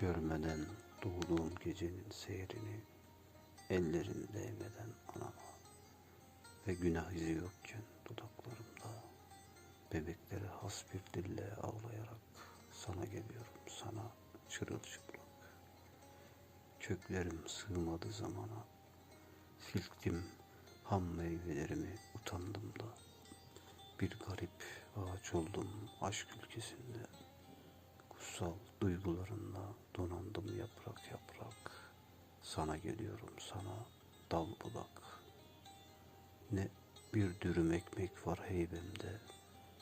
Görmeden doğduğum gecenin seyrini, ellerin değmeden anama ve günah izi yokken dudaklarımda bebekleri has bir dille ağlayarak sana geliyorum sana çırılçıplak. Köklerim sığmadı zamana, silktim ham meyvelerimi utandım da bir garip ağaç oldum aşk ülkesinde. Kutsal duygularınla donandım yaprak yaprak. Sana geliyorum sana dal bulak. Ne bir dürüm ekmek var heybemde,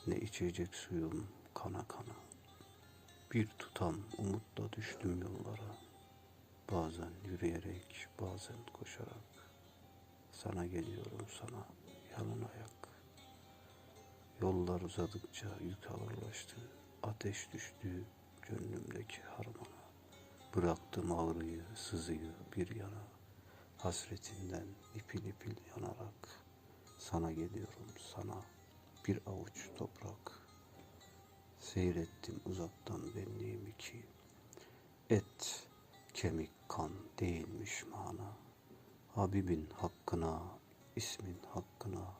ne içecek suyum kana kana. Bir tutam umutla düştüm yollara. Bazen yürüyerek, bazen koşarak. Sana geliyorum sana yalın ayak. Yollar uzadıkça yük ağırlaştı. Ateş düştü gönlümdeki harmana. Bıraktım ağrıyı, sızıyı bir yana. Hasretinden ipil ipil yanarak. Sana geliyorum sana bir avuç toprak. Seyrettim uzaktan benliğimi ki. Et, kemik, kan değilmiş mana. Habibin hakkına, ismin hakkına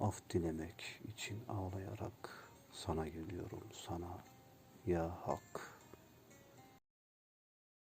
af dilemek için ağlayarak sana geliyorum sana ya hak.